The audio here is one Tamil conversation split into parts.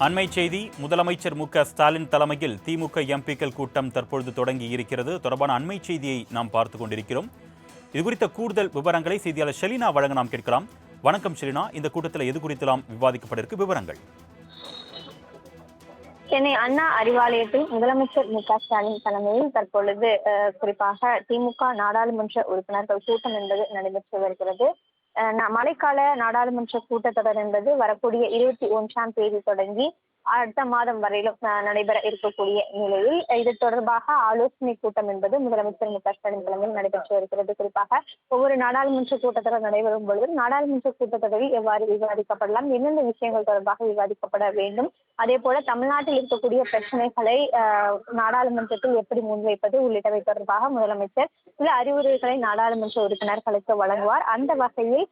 அண்மை செய்தி முதலமைச்சர் மு ஸ்டாலின் தலைமையில் திமுக எம்பிக்கள் கூட்டம் தற்பொழுது தொடங்கி இருக்கிறது தொடர்பான அண்மை செய்தியை நாம் பார்த்து கொண்டிருக்கிறோம். இது குறித்த கூடுதல் விவரங்களை செய்தியாளர் ஷெலினா வழங்க நாம் கேட்கலாம். வணக்கம் ஷெலினா. இந்த கூட்டத்தில் எது குறித்தெல்லாம் விவாதிக்கப்பட்டிருக்கு? விவரங்கள். சென்னை அண்ணா அறிவாலயத்தில் முதலமைச்சர் மு க ஸ்டாலின் தலைமையில் தற்பொழுது அஹ், குறிப்பாக திமுக நாடாளுமன்ற உறுப்பினர்கள் கூட்டம் என்பது நடைபெற்று வருகிறது. மழைக்கால நாடாளுமன்ற கூட்டத்தொடர் என்பது வரக்கூடிய இருபத்தி ஒன்றாம் தேதி தொடங்கி அடுத்த மாதம் வரையிலும் நடைபெற இருக்கக்கூடிய நிலையில் இது தொடர்பாக ஆலோசனை கூட்டம் என்பது முதலமைச்சர் மு க ஸ்டாலின் தலைமையில் நடைபெற்று வருகிறது. குறிப்பாக ஒவ்வொரு நாடாளுமன்ற கூட்டத்தொடர் நடைபெறும் பொழுது நாடாளுமன்ற கூட்டத்தொடரில் எவ்வாறு விவாதிக்கப்படலாம் எந்தெந்த விஷயங்கள் தொடர்பாக விவாதிக்கப்பட வேண்டும் அதே போல தமிழ்நாட்டில் இருக்கக்கூடிய பிரச்சனைகளை நாடாளுமன்றத்தில் எப்படி முன்வைப்பது உள்ளிட்டவை தொடர்பாக முதலமைச்சர் சில அறிவுரைகளை நாடாளுமன்ற உறுப்பினர்களுக்கு வழங்குவார். அந்த வகையில்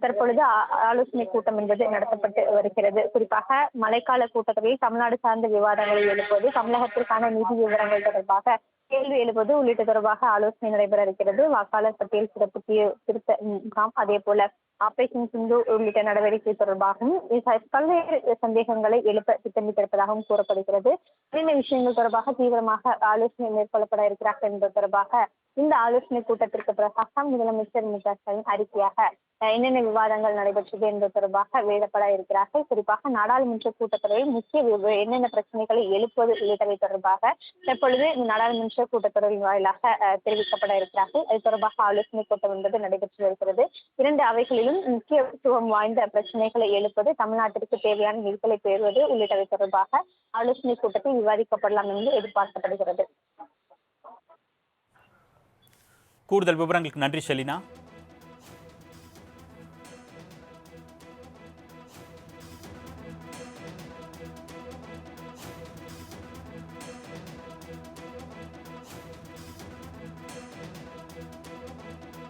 தற்பொழுது ஆலோசனை கூட்டம் என்பது நடத்தப்பட்டு வருகிறது. குறிப்பாக மழைக்கால கூட்டத்தொடரில் தமிழ்நாடு சார்ந்த விவாதங்களை எழுப்புவது தமிழகத்திற்கான நிதி விவரங்கள் தொடர்பாக கேள்வி எழுப்புவது உள்ளிட்ட தொடர்பாக ஆலோசனை நடைபெற இருக்கிறது. வாக்காளர் பட்டியல் சிறப்பு திருத்த முகாம் அதே போல ஆபரேஷன் சிந்து உள்ளிட்ட நடவடிக்கை தொடர்பாகவும் பல்வேறு சந்தேகங்களை எழுப்ப திட்டமிட்டிருப்பதாகவும் கூறப்படுகிறது. என்னென்ன விஷயங்கள் தொடர்பாக தீவிரமாக ஆலோசனை மேற்கொள்ளப்பட இருக்கிறார்கள் என்பது தொடர்பாக இந்த ஆலோசனை கூட்டத்திற்கு பிறகாக முதலமைச்சர் மு க ஸ்டாலின் அறிக்கையாக என்னென்ன விவாதங்கள் நடைபெற்றது என்பது தொடர்பாக வெளியிடப்பட இருக்கிறார்கள். குறிப்பாக நாடாளுமன்ற கூட்டத்தொடரில் முக்கிய என்னென்ன பிரச்சனைகளை எழுப்புவது உள்ளிட்டவை தொடர்பாக தற்பொழுது இந்த நாடாளுமன்ற கூட்டத்தொடரின் வாயிலாக தெரிவிக்கப்பட இருக்கிறார்கள். அது தொடர்பாக ஆலோசனை கூட்டம் என்பது நடைபெற்று வருகிறது. இரண்டு அவைகளிலும் முக்கியத்துவம் வாய்ந்த பிரச்சனைகளை எழுப்பது தமிழ்நாட்டிற்கு தேவையான நிதிகளை பெறுவது உள்ளிட்டவை தொடர்பாக ஆலோசனை கூட்டத்தில் விவாதிக்கப்படலாம் என்று எதிர்பார்க்கப்படுகிறது. கூடுதல் விவரங்களுக்கு நன்றி ஷெலினா.